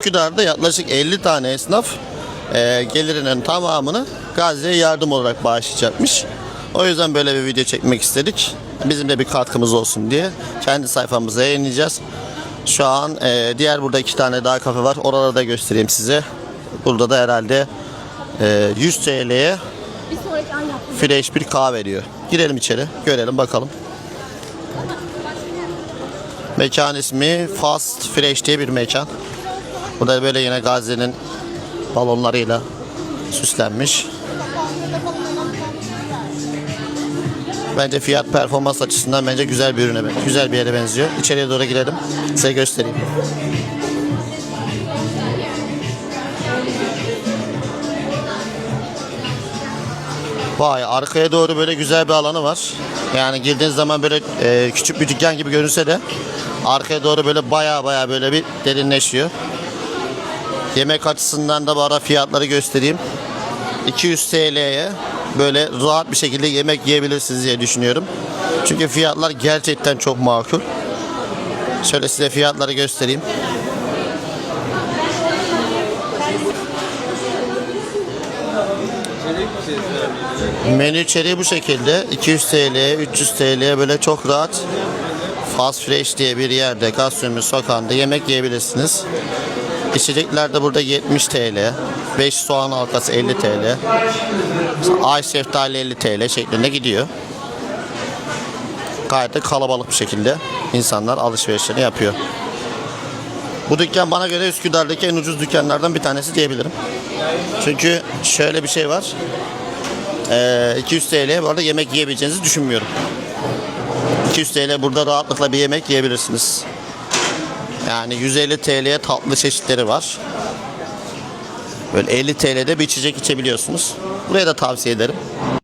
Üsküdar'da yaklaşık 50 tane esnaf e, gelirinin tamamını Gazze'ye yardım olarak bağışlayacakmış. O yüzden böyle bir video çekmek istedik. Bizim de bir katkımız olsun diye kendi sayfamıza yayınlayacağız. Şu an e, diğer burada iki tane daha kafe var. Oraları da göstereyim size. Burada da herhalde e, 100 TL'ye fresh bir kahve veriyor. Girelim içeri, görelim bakalım. Mekan ismi Fast Fresh diye bir mekan. Bu da böyle yine Gazze'nin balonlarıyla süslenmiş. Bence fiyat performans açısından bence güzel bir ürüne, güzel bir yere benziyor. İçeriye doğru girelim. Size göstereyim. Vay arkaya doğru böyle güzel bir alanı var. Yani girdiğiniz zaman böyle e, küçük bir dükkan gibi görünse de arkaya doğru böyle baya baya böyle bir derinleşiyor. Yemek açısından da bu ara fiyatları göstereyim. 200 TL'ye böyle rahat bir şekilde yemek yiyebilirsiniz diye düşünüyorum. Çünkü fiyatlar gerçekten çok makul. Şöyle size fiyatları göstereyim. Menü içeriği bu şekilde 200 TL, 300 TL böyle çok rahat Fast Fresh diye bir yerde Gasyumlu sokağında yemek yiyebilirsiniz. İçecekler de burada 70 TL, 5 soğan halkası 50 TL, ay şeftali 50 TL şeklinde gidiyor. Gayet de kalabalık bir şekilde insanlar alışverişlerini yapıyor. Bu dükkan bana göre Üsküdar'daki en ucuz dükkanlardan bir tanesi diyebilirim. Çünkü şöyle bir şey var. Ee, 200 TL bu arada yemek yiyebileceğinizi düşünmüyorum. 200 TL burada rahatlıkla bir yemek yiyebilirsiniz. Yani 150 TL'ye tatlı çeşitleri var. Böyle 50 TL'de bir içecek içebiliyorsunuz. Buraya da tavsiye ederim.